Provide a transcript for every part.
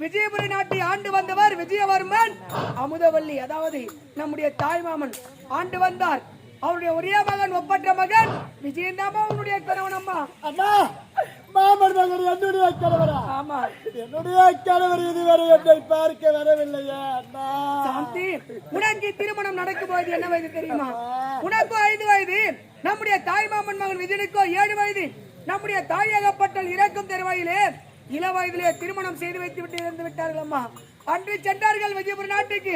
விஜயபுரி நாட்டை ஆண்டு வந்தவர் விஜயவர்மன் அமுதவல்லி. அதாவது நம்முடைய தாய்மாமன் ஆண்டு வந்தார். அவருடைய ஒரே மகன் ஒப்பற்ற மகன் விஜயந்தாமா அவனுடைய கணவன் அம்மா. அண்ணா மாமன் மகன் என்னுடைய கணவரா? ஆமா. என்னுடைய கணவர் இதுவரை என்னை பார்க்க வரவில்லையே சாந்தி உனக்கு திருமணம் நடக்கும் போது என்ன வயது தெரியுமா? உனக்கு ஐந்து வயது. நம்முடைய தாய்மாமன் மகன் விஜயனுக்கோ ஏழு வயது. நம்முடைய தாயகப்பட்டல் இறக்கும் தருவாயிலே இள வயதிலே திருமணம் செய்து வைத்து விட்டு இறந்து விட்டார்கள் அம்மா. அன்று சென்றார்கள் விஜயபுரம் நாட்டுக்கு.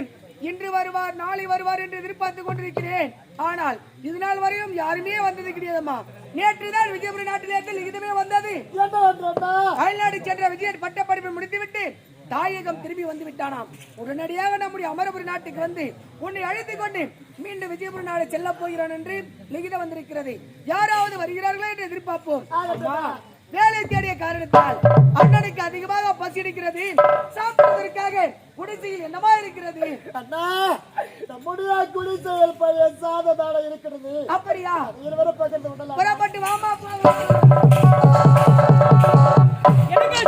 இன்று வருவார் நாளை வருவார் என்று எதிர்பார்த்து கொண்டிருக்கிறேன். ஆனால் இது நாள் வரையும் யாருமே வந்தது கிடையாதம்மா நேற்று தான் விஜயபுரம் நாட்டிலே லிகிதமே வந்தது. அயல்நாடு சென்ற விஜயன் பட்டப்படிப்பை முடித்துவிட்டு தாயகம் திரும்பி வந்து விட்டானாம். உடனடியாக நம்முடைய அமரபுரி நாட்டுக்கு வந்து உன்னை அழைத்துக் கொண்டு மீண்டும் விஜயபுரம் நாடு செல்ல போகிறான் என்று லிகிதம் வந்திருக்கிறது. யாராவது வருகிறார்களா என்று எதிர்பார்ப்போம். வேலை தேடிய காரணத்தால் அண்ணனுக்கு அதிகமாக பசி எடுக்கிறது. சாப்பிடுவதற்காக குடிசையில் என்னமா இருக்கிறது? அண்ணா நம்முடைய குடிசையில் சாததான இருக்கிறது. அப்படியா? இருவரும் பகிர்ந்து விடலாம் புறப்பட்டு வாமா எனக்கு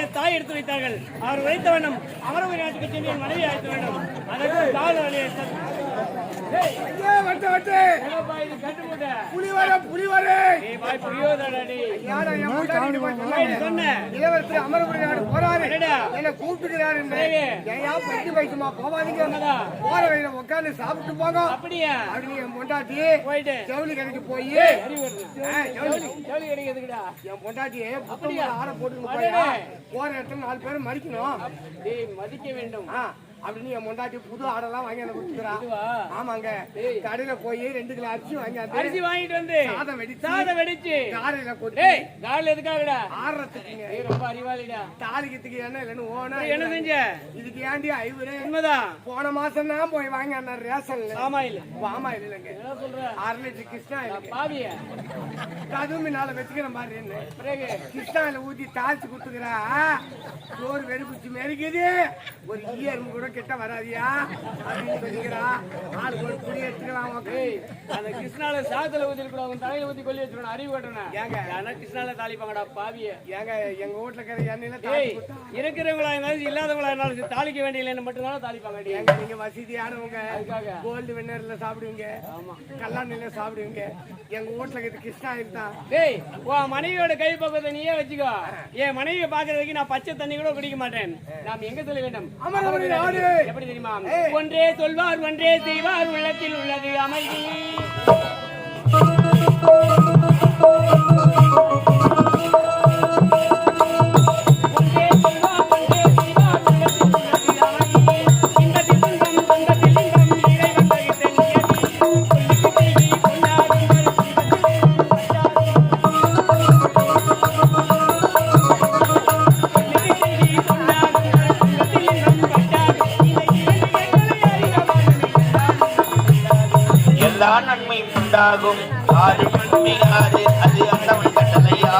என் தாய் எடுத்து வைத்தார்கள். அவர் வைத்த வண்ணம் அமரவர் நாட்டுக்கு சென்று என் மனைவி அழைத்த வேண்டும் அதற்கு கால வழியை வட்டு வட்டு. என்னப்பா இது கட்டு மூட்டை புலி வர புலி வர இளவரசர் அமரபுரி நாடு போறாரு. என்ன கூப்பிட்டுக்கிறாரு பைக்கு பைக்குமா போவாதீங்க. போற வழியில உட்காந்து சாப்பிட்டு போங்க அப்படியா அப்படின்னு என் பொண்டாட்டி போயிட்டு ஜவுளி கடைக்கு போய். ஜவுளி என் பொண்டாட்டி போட்டுன்னு அடடே. போயா போற இடத்துல நாலு பேரும் மறிக்கணும் டேய் மதிக்க வேண்டும் அப்படின்னு என் புது ஆடெல்லாம் வாங்கி எனக்கு கொடுத்துக்கிறா. இதுவா? ஆமாங்க. கடையில போய் ரெண்டு கிலோ அரிசி வாங்கி அரிசி வாங்கிட்டு வந்து சாதம் வெடிச்சு சாதம் வெடிச்சு. காரையில கொட்டி டேய் கால் எதுக்காகடா? ஆடுறதுக்குங்க ரொம்ப அறிவாளிடா. தாலிக்கத்துக்கு என்ன இல்லைன்னு ஓனா என்ன செஞ்ச? இதுக்கு ஏண்டி ஐவரு? உண்மைதான். போன மாசம் தான் போய் வாங்கி அந்த ரேஷன்ல. ஆமா இல்ல. ஆமா இல்லைங்க. என்ன சொல்ற? அரை லிட்டர் கிருஷ்ணா பாவிய. அதுவும் முன்னால வச்சுக்கிறேன் பாரு என்ன. ஊத்தி தாளிச்சு கொடுத்துக்கிறா. சோறு வெறுப்புச்சு மெருக்குது ஒரு ஈ எறும்பு கூட கிட்ட வராதியா? அப்படின்னு சொல்லிக்கிறா. ஆளு ஒரு குடி எடுத்துக்கலாம் உனக்கு. அந்த கிருஷ்ணால சாத்துல ஊத்தி கூட உன் தலையில ஊத்தி கொல்லி வச்சிருக்கணும் அறிவு கட்டணும் ஏங்க? ஆனா கிருஷ்ணால தாளிப்பாங்கடா பாவிய. ஏங்க எங்க வீட்டுல இருக்கிற எண்ணெயில இருக்கிறவங்களா இருந்தாலும் இல்லாதவங்களா இருந்தாலும் தாளிக்க வேண்டிய இல்லைன்னு மட்டும் தானே தாளிப்பாங்க ஏங்க நீங்க வசதியானவங்க. கோல்டு வின்னர்ல சாப்பிடுவீங்க. கல்லாண்ணில சாப்பிடுவீங்க. எங்க வீட்டுல இருக்கிறது கிருஷ்ணா தான் டேய் உன் மனைவியோட கை பக்கத்தை நீயே வச்சுக்கோ. என் மனைவியை பாக்குறதுக்கு நான் பச்சை தண்ணி கூட குடிக்க மாட்டேன். நாம் எங்க சொல்ல வேண்டும்? அமரவரி நாடு. எப்படி தெரியுமா? ஒன்றே சொல்வார் ஒன்றே செய்வார் உள்ளத்தில் உள்ளது அமைதி. எல்லா நன்மையும் உண்டாகும் ஆறு அது அந்த கட்டளையா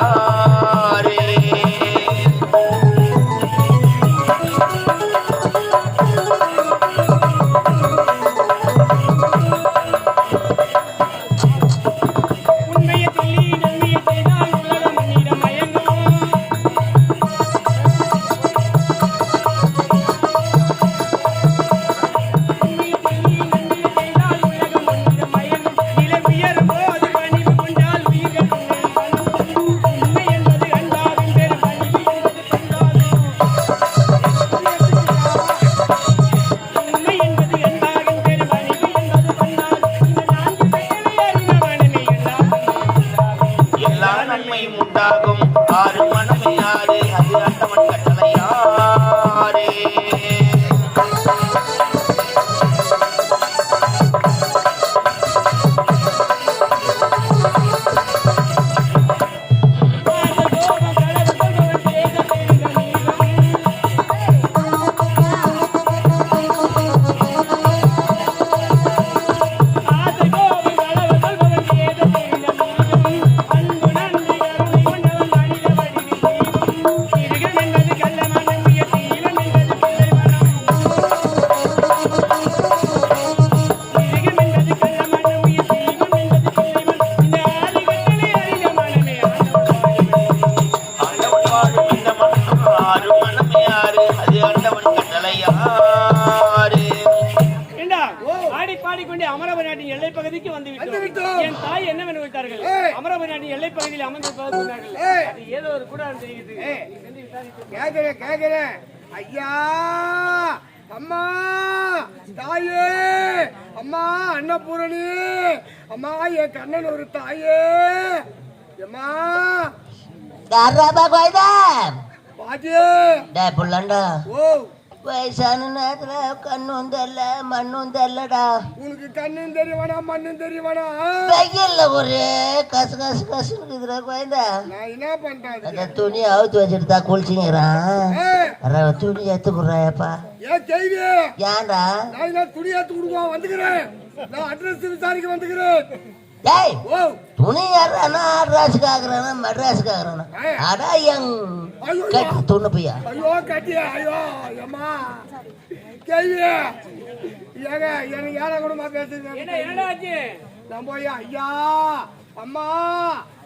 மலைப்பகுதியில் அமர்ந்திருப்பதாக சொன்னார்கள். அது ஏதோ ஒரு கூடாரம் தெரியுது. கேக்குறேன் கேக்குறேன். ஐயா. அம்மா. தாயே. அம்மா அன்னபூரணி. அம்மா என் கண்ணன் ஒரு தாயே. அம்மா டே புள்ளண்டா. ஓ. வயசான நேரத்துல கண்ணும் தெரியல மண்ணும் தெரியலடா உனக்கு கண்ணும் தெரியவனா மண்ணும் தெரியவனா வெயில்ல ஒரே கசு கசு கசு இருக்குதுடா கோயந்தா நான் என்ன பண்றது? அந்த துணி அவுத்து வச்சுட்டு தான் குளிச்சுங்கிறான் துணி கொடுறாயப்பா ஏன் கேள்வி ஏன்டா? நான் துணி எடுத்து கொடுக்குவோம் வந்துக்கிறேன். நான் அட்ரஸ் விசாரிக்க வந்துக்கிறேன். டேய் ஓ துணி யாரானா அட்ராஸுக்கு ஆகுறானா மெட்ராஸுக்கு ஆகுறானா அடா எங் கட்டி துண்ணு பையா? ஐயோ கட்டியா ஐயோ அம்மா கேள்வி ஏங்க எனக்கு ஏழை குடும்பமா பேசுங்க என்ன என்னடா ஆச்சு? நான் போய் ஐயா அம்மா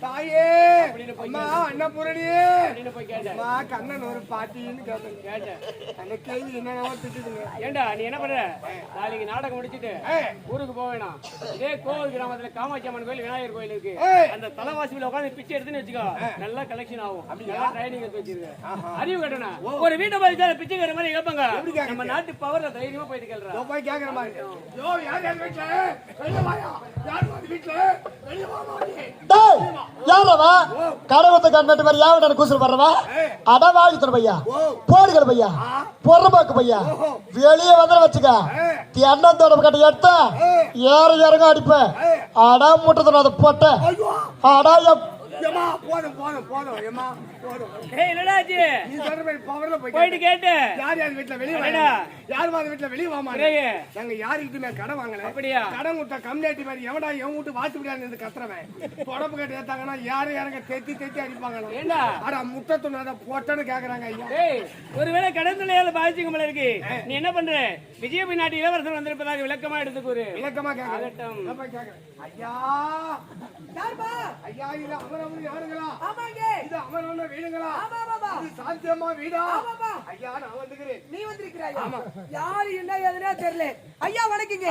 தாயே அம்மா அன்னபூரணி அப்படின்னு போய் கேட்டேன். அம்மா கண்ணன் ஒரு பாட்டின்னு கேட்டேன். கேட்டேன். அந்த கேள்வி என்னென்ன திட்டுதுங்க. ஏண்டா நீ என்ன பண்ற? நாளைக்கு நாடகம் முடிச்சிட்டு. ஊருக்கு போக வேணாம். இதே கோவில் கிராமத்துல காமாட்சி அம்மன் கோயில் விநாயகர் கோயில் இருக்கு. அந்த தலைவாசியில உட்காந்து பிச்சை எடுத்துன்னு வச்சுக்கோ. நல்லா கலெக்ஷன் ஆகும். நல்லா ட்ரைனிங் எடுத்து வச்சிருக்க. அறிவு கட்டணும். ஒரு வீட்டை போய் பிச்சைக்கார மாதிரி கேட்பாங்க. நம்ம நாட்டு பவர்ல தைரியமா போயிட்டு கேள்றா இதோ போய் கேக்குற மாதிரி. யோ யார் யார் வீட்டுல யார் வந்து வீட்டுல யாரவா? கடவுத்த கண்ணட்டு மாதிரி யாவன கூசல் பண்றவா அட வாங்கி பையா. போடுகிற பையா. பொறமாக்கு பையா. வெளியே வந்து வச்சுக்க. தென்னந்தோட கட்ட எடுத்த. ஏற இறங்க அடிப்பேன் அடா முட்டத்தன அதை போட்ட. அடா போதும் ஏய் என்னடா ஆச்சு? நீ சொல்ற மாதிரி பவர்ல போய் கேட்டு. யார் யார் வீட்டுல வெளிய. வாயா யார் மாதிரி வீட்டுல வெளிய வாமா? பிறகு? நாங்க யாருக்கிட்டுமே கடன் வாங்கல. அப்படியா? கடன் கொடுத்த கம்யூனிட்டி மாதிரி எவடா எவன் வீட்டு வாத்து முடியாது இருந்து கத்துறவன். தொடப்பு கட்டி ஏத்தாங்கன்னா யாரு யாருங்க தெத்தி தெத்தி அடிப்பாங்க ஏண்டா? அட முட்டை துணி அதை போட்டேன்னு கேக்குறாங்க ஐயா. ஏய் ஒருவேளை கடன் தொல்லையால பாதிச்சுக்க போல இருக்கு. நீ என்ன பண்ற? விஜயபி நாட்டு இளவரசர் வந்திருப்பதாக விளக்கமா எடுத்துக்கூறு. விளக்கமா கேக்குறேன். ஐயா. யாருப்பா? ஐயா இது அமரவன் யாருங்களா? ஆமாங்க. இது அமரவன வீடுங்களா? சாந்தியம்மா வீடா. ஐயா நான் வந்துக்கிறேன். நீ வந்திருக்கிறாயா? யாரு என்ன எதுனா தெரியல. ஐயா வணக்கங்க.